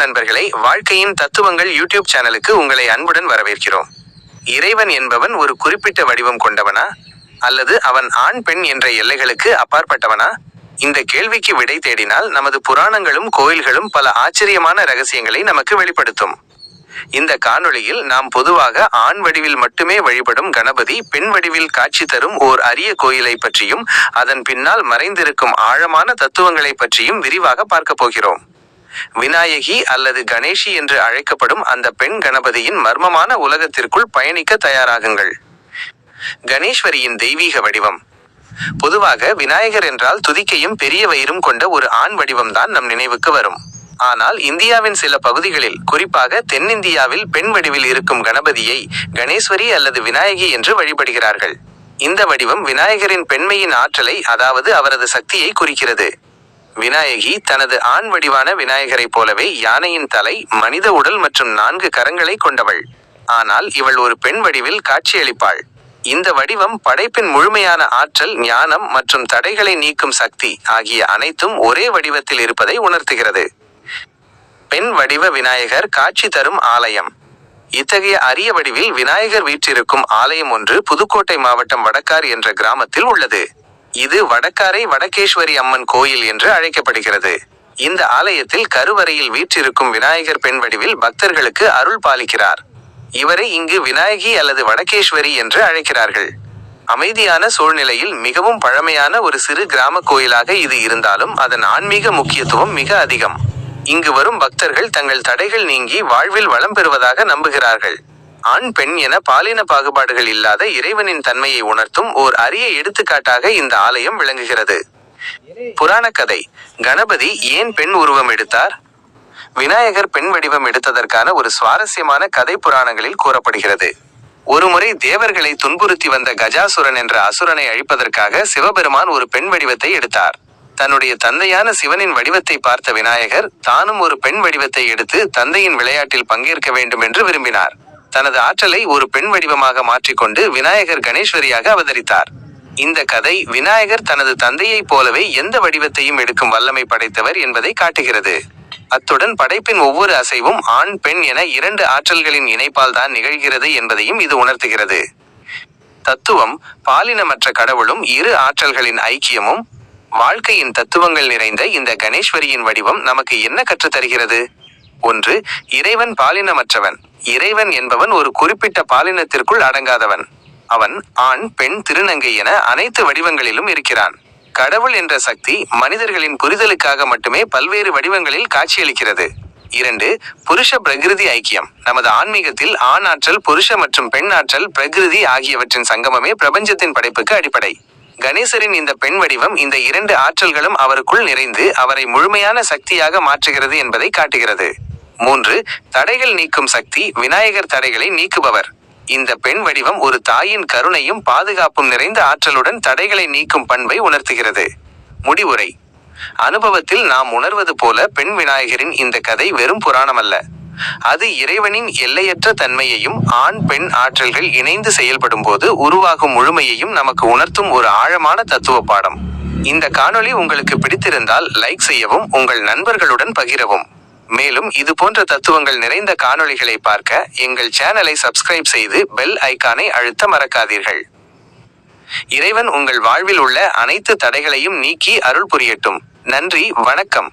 நண்பர்களை வாழ்க்கையின் தத்துவங்கள் யூடியூப் சேனலுக்கு உங்களை அன்புடன் வரவேற்கிறோம். இறைவன் என்பவன் ஒரு குறிப்பிட்ட வடிவம் கொண்டவனா? அல்லது அவன் ஆண் பெண் என்ற எல்லைகளுக்கு அப்பாற்பட்டவனா? இந்த கேள்விக்கு விடை தேடினால் நமது புராணங்களும் கோயில்களும் பல ஆச்சரியமான ரகசியங்களை நமக்கு வெளிப்படுத்தும். இந்த காணொளியில் நாம் பொதுவாக ஆண் வடிவில் மட்டுமே வழிபடும் கணபதி பெண் வடிவில் காட்சி தரும் ஓர் அரிய கோயிலை பற்றியும் அதன் பின்னால் மறைந்திருக்கும் ஆழமான தத்துவங்களை பற்றியும் விரிவாக பார்க்கப் போகிறோம். விநாயகி அல்லது கணேஷி என்று அழைக்கப்படும் அந்த பெண் கணபதியின் மர்மமான உலகத்திற்குள் பயணிக்க தயாராகுங்கள். கணேஸ்வரியின் தெய்வீக வடிவம். பொதுவாக விநாயகர் என்றால் துதிக்கையும் பெரிய வயிறும் கொண்ட ஒரு ஆண் வடிவம்தான் நம் நினைவுக்கு வரும். ஆனால் இந்தியாவின் சில பகுதிகளில் குறிப்பாக தென்னிந்தியாவில் பெண் வடிவில் இருக்கும் கணபதியை கணேஸ்வரி அல்லது விநாயகி என்று வழிபடுகிறார்கள். இந்த வடிவம் விநாயகரின் பெண்மையின் ஆற்றலை அதாவது அவரது சக்தியை குறிக்கிறது. விநாயகி தனது ஆண் வடிவான விநாயகரைப் போலவே யானையின் தலை மனித உடல் மற்றும் நான்கு கரங்களை கொண்டவள். ஆனால் இவள் ஒரு பெண் வடிவில் காட்சியளிப்பாள். இந்த வடிவம் படைப்பின் முழுமையான ஆற்றல் ஞானம் மற்றும் தடைகளை நீக்கும் சக்தி ஆகிய அனைத்தும் ஒரே வடிவத்தில் இருப்பதை உணர்த்துகிறது. பெண் வடிவ விநாயகர் காட்சி தரும் ஆலயம். இத்தகைய அரிய வடிவில் விநாயகர் வீற்றிருக்கும் ஆலயம் ஒன்று புதுக்கோட்டை மாவட்டம் வடக்கார் என்ற கிராமத்தில் உள்ளது. இது வடக்காரை வடகேஸ்வரி அம்மன் கோயில் என்று அழைக்கப்படுகிறது. இந்த ஆலயத்தில் கருவறையில் வீற்றிருக்கும் விநாயகர் பெண் வடிவில் பக்தர்களுக்கு அருள் பாலிக்கிறார். இவரை இங்கு விநாயகி அல்லது வடகேஸ்வரி என்று அழைக்கிறார்கள். அமைதியான சூழ்நிலையில் மிகவும் பழமையான ஒரு சிறு கிராம கோயிலாக இது இருந்தாலும் அதன் ஆன்மீக முக்கியத்துவம் மிக அதிகம். இங்கு வரும் பக்தர்கள் தங்கள் தடைகள் நீங்கி வாழ்வில் வளம் பெறுவதாக நம்புகிறார்கள். ஆண் பெண் என பாலின பாகுபாடுகள் இல்லாத இறைவனின் தன்மையை உணர்த்தும் ஓர் அரிய எடுத்துக்காட்டாக இந்த ஆலயம் விளங்குகிறது. புராண கதை. கணபதி ஏன் பெண் உருவம் எடுத்தார்? விநாயகர் பெண் வடிவம் எடுத்ததற்கான ஒரு சுவாரஸ்யமான கதை புராணங்களில் கூறப்படுகிறது. ஒருமுறை தேவர்களை துன்புறுத்தி வந்த கஜாசுரன் என்ற அசுரனை அழிப்பதற்காக சிவபெருமான் ஒரு பெண் வடிவத்தை எடுத்தார். தன்னுடைய தந்தையான சிவனின் வடிவத்தை பார்த்த விநாயகர் தானும் ஒரு பெண் வடிவத்தை எடுத்து தந்தையின் விளையாட்டில் பங்கேற்க வேண்டும் என்று விரும்பினார். தனது ஆற்றலை ஒரு பெண் வடிவமாக மாற்றிக்கொண்டு விநாயகர் கணேஸ்வரியாக அவதரித்தார். இந்த கதை விநாயகர் தனது தந்தையைப் போலவே எந்த வடிவத்தையும் எடுக்கும் வல்லமை படைத்தவர் என்பதை காட்டுகிறது. அத்துடன் படைப்பின் ஒவ்வொரு அசைவும் ஆண் பெண் என இரண்டு ஆற்றல்களின் இணைப்பால் தான் நிகழ்கிறது என்பதையும் இது உணர்த்துகிறது. தத்துவம் பாலினமற்ற கடவுளும் இரு ஆற்றல்களின் ஐக்கியமும் வாழ்க்கையின் தத்துவங்கள் நிறைந்த இந்த கணேஸ்வரியின் வடிவம் நமக்கு என்ன கற்றுத்தருகிறது? ஒன்று இறைவன் பாலினமற்றவன். இறைவன் என்பவன் ஒரு குறிப்பிட்ட பாலினத்திற்குள் அடங்காதவன். அவன் ஆண் பெண் திருநங்கை என அனைத்து வடிவங்களிலும் இருக்கிறான். கடவுள் என்ற சக்தி மனிதர்களின் புரிதலுக்காக மட்டுமே பல்வேறு வடிவங்களில் காட்சியளிக்கிறது. இரண்டு புருஷ பிரகிருதி ஐக்கியம். நமது ஆன்மீகத்தில் ஆண் ஆற்றல் புருஷ மற்றும் பெண் ஆற்றல் பிரகிருதி ஆகியவற்றின் சங்கமமே பிரபஞ்சத்தின் படைப்புக்கு அடிப்படை. கணேசரின் இந்த பெண் வடிவம் இந்த இரண்டு ஆற்றல்களும் அவருக்குள் நிறைந்து அவரை முழுமையான சக்தியாக மாற்றுகிறது என்பதை காட்டுகிறது. மூன்று தடைகள் நீக்கும் சக்தி விநாயகர் தடைகளை நீக்குபவர். இந்த பெண் வடிவம் ஒரு தாயின் கருணையும் பாதுகாப்பும் நிறைந்த ஆற்றலுடன் தடைகளை நீக்கும் பண்பை உணர்த்துகிறது. முடிவுரை. அனுபவத்தில் நாம் உணர்வது போல பெண் விநாயகரின் இந்த கதை வெறும் புராணமல்ல. அது இறைவனின் எல்லையற்ற தன்மையையும் ஆண் பெண் ஆற்றல்கள் இணைந்து செயல்படும் போது உருவாகும் முழுமையையும் நமக்கு உணர்த்தும் ஒரு ஆழமான தத்துவ பாடம். இந்த காணொளி உங்களுக்கு பிடித்திருந்தால் லைக் செய்யவும் உங்கள் நண்பர்களுடன் பகிரவும். மேலும் இது போன்ற தத்துவங்கள் நிறைந்த காணொளிகளை பார்க்க எங்கள் சேனலை சப்ஸ்கிரைப் செய்து பெல் ஐக்கானை அழுத்த மறக்காதீர்கள். இறைவன் உங்கள் வாழ்வில் உள்ள அனைத்து தடைகளையும் நீக்கி அருள் புரியட்டும். நன்றி வணக்கம்.